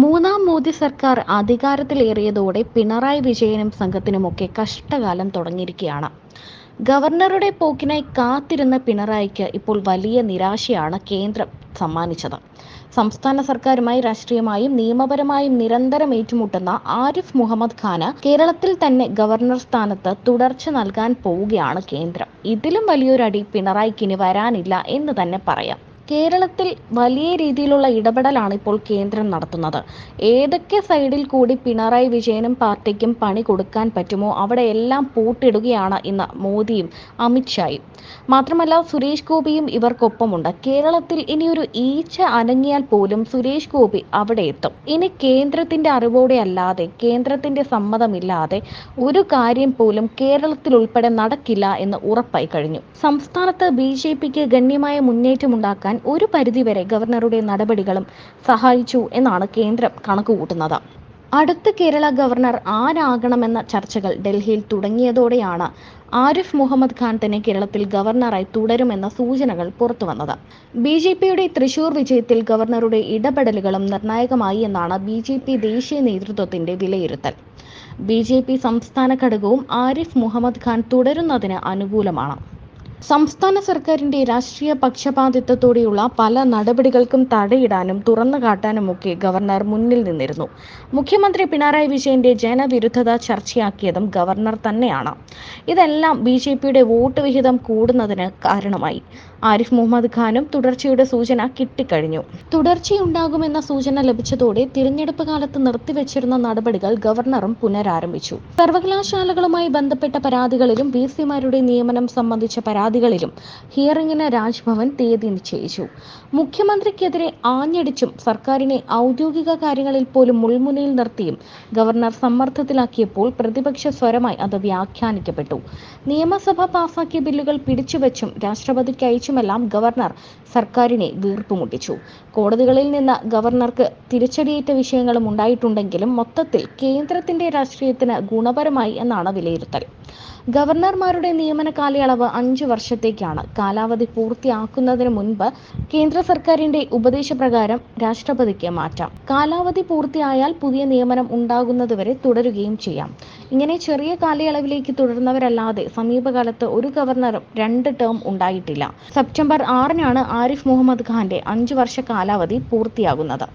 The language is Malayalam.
മൂന്നാം മോദി സർക്കാർ അധികാരത്തിലേറിയതോടെ പിണറായി വിജയനും സംഘത്തിനുമൊക്കെ കഷ്ടകാലം തുടങ്ങിയിരിക്കുകയാണ്. ഗവർണറുടെ പോക്കിനായി കാത്തിരുന്ന പിണറായിക്ക് ഇപ്പോൾ വലിയ നിരാശയാണ് കേന്ദ്രം സമ്മാനിച്ചത്. സംസ്ഥാന സർക്കാരുമായി രാഷ്ട്രീയമായും നിയമപരമായും നിരന്തരം ഏറ്റുമുട്ടുന്ന ആരിഫ് മുഹമ്മദ് ഖാന് കേരളത്തിൽ തന്നെ ഗവർണർ സ്ഥാനത്ത് തുടർച്ച നൽകാൻ പോവുകയാണ് കേന്ദ്രം. ഇതിലും വലിയൊരടി അടി പിണറായിക്ക് ഇനി വരാനില്ല എന്ന് തന്നെ പറയാം. കേരളത്തിൽ വലിയ രീതിയിലുള്ള ഇടപെടലാണ് ഇപ്പോൾ കേന്ദ്രം നടത്തുന്നത്. ഏതൊക്കെ സൈഡിൽ കൂടി പിണറായി വിജയനും പാർട്ടിക്കും പണി കൊടുക്കാൻ പറ്റുമോ അവിടെ എല്ലാം പൂട്ടിടുകയാണ് ഇന്ന് മോദിയും അമിത്ഷായും. മാത്രമല്ല സുരേഷ് ഗോപിയും ഇവർക്കൊപ്പമുണ്ട്. കേരളത്തിൽ ഇനിയൊരു ഈച്ച അനങ്ങിയാൽ പോലും സുരേഷ് ഗോപി അവിടെ എത്തും. ഇനി കേന്ദ്രത്തിന്റെ അറിവോടെ അല്ലാതെ കേന്ദ്രത്തിന്റെ സമ്മതമില്ലാതെ ഒരു കാര്യം പോലും കേരളത്തിൽ ഉൾപ്പെടെ നടക്കില്ല എന്ന് ഉറപ്പായി കഴിഞ്ഞു. സംസ്ഥാനത്ത് ബി ഗണ്യമായ മുന്നേറ്റമുണ്ടാക്കാൻ ഒരു പരിധിവരെ ഗവർണറുടെ നടപടികളും സഹായിച്ചു എന്നാണ് കേന്ദ്രം കണക്കുകൂട്ടുന്നത്. അടുത്ത കേരള ഗവർണർ ആരാകണമെന്ന ചർച്ചകൾ ഡൽഹിയിൽ തുടങ്ങിയതോടെയാണ് ആരിഫ് മുഹമ്മദ് ഖാൻ തന്നെ കേരളത്തിൽ ഗവർണറായി തുടരുമെന്ന സൂചനകൾ പുറത്തുവന്നത്. ബി ജെ പിയുടെ തൃശൂർ വിജയത്തിൽ ഗവർണറുടെ ഇടപെടലുകളും നിർണായകമായി എന്നാണ് ബി ജെ പി ദേശീയ നേതൃത്വത്തിന്റെ വിലയിരുത്തൽ. ബി ജെ പി സംസ്ഥാന ഘടകവും ആരിഫ് മുഹമ്മദ് ഖാൻ തുടരുന്നതിന് അനുകൂലമാണ്. സംസ്ഥാന സർക്കാരിന്റെ രാഷ്ട്രീയ പക്ഷപാതിത്വത്തോടെയുള്ള പല നടപടികൾക്കും തടയിടാനും തുറന്നു കാട്ടാനുമൊക്കെ ഗവർണർ മുന്നിൽ നിന്നിരുന്നു. മുഖ്യമന്ത്രി പിണറായി വിജയന്റെ ജനവിരുദ്ധത ചർച്ചയാക്കിയതും ഗവർണർ തന്നെയാണ്. ഇതെല്ലാം ബി ജെ പിയുടെ വോട്ട് വിഹിതം കൂടുന്നതിന് കാരണമായി. ആരിഫ് മുഹമ്മദ് ഖാനും തുടർച്ചയുടെ സൂചന കിട്ടിക്കഴിഞ്ഞു. തുടർച്ചയുണ്ടാകുമെന്ന സൂചന ലഭിച്ചതോടെ തിരഞ്ഞെടുപ്പ് കാലത്ത് നിർത്തിവെച്ചിരുന്ന നടപടികൾ ഗവർണറും പുനരാരംഭിച്ചു. സർവകലാശാലകളുമായി ബന്ധപ്പെട്ട പരാതികളിലും വി സിമാരുടെ നിയമനം സംബന്ധിച്ച പരാതികളിലും ഹിയറിംഗിന് രാജ്ഭവൻ തീയതി നിശ്ചയിച്ചു. മുഖ്യമന്ത്രിക്കെതിരെ ആഞ്ഞടിച്ചും സർക്കാരിനെ ഔദ്യോഗിക കാര്യങ്ങളിൽ പോലും മുൾമുനയിൽ നിർത്തിയും ഗവർണർ സമ്മർദ്ദത്തിലാക്കിയപ്പോൾ പ്രതിപക്ഷ സ്വരമായി അത് വ്യാഖ്യാനിക്കപ്പെട്ടു. നിയമസഭ പാസാക്കിയ ബില്ലുകൾ പിടിച്ചുവെച്ചും രാഷ്ട്രപതിക്ക് അയച്ചുമെല്ലാം ഗവർണർ സർക്കാരിനെ വീർപ്പുമുട്ടിച്ചു. കോടതികളിൽ നിന്ന് ഗവർണർക്ക് തിരിച്ചടിയേറ്റ വിഷയങ്ങളും ഉണ്ടായിട്ടുണ്ടെങ്കിലും മൊത്തത്തിൽ കേന്ദ്രത്തിന്റെ രാഷ്ട്രീയത്തിന് ഗുണപരമായി എന്നാണ് വിലയിരുത്തൽ. ഗവർണർമാരുടെ നിയമന കാലയളവ് അഞ്ചു വർഷത്തേക്കാണ്. കാലാവധി പൂർത്തിയാക്കുന്നതിന് മുൻപ് കേന്ദ്ര സർക്കാരിന്റെ ഉപദേശപ്രകാരം രാഷ്ട്രപതിക്ക് മാറ്റാം. കാലാവധി പൂർത്തിയായാൽ പുതിയ നിയമനം ഉണ്ടാകുന്നതുവരെ തുടരുകയും ചെയ്യാം. ഇങ്ങനെ ചെറിയ കാലയളവിലേക്ക് തുടർന്നവരല്ലാതെ സമീപകാലത്ത് ഒരു ഗവർണറും രണ്ട് ടേം ഉണ്ടായിട്ടില്ല. സെപ്റ്റംബർ ആറിനാണ് ആരിഫ് മുഹമ്മദ് ഖാന്റെ അഞ്ചു വർഷ കാലാവധി പൂർത്തിയാകുന്നത്.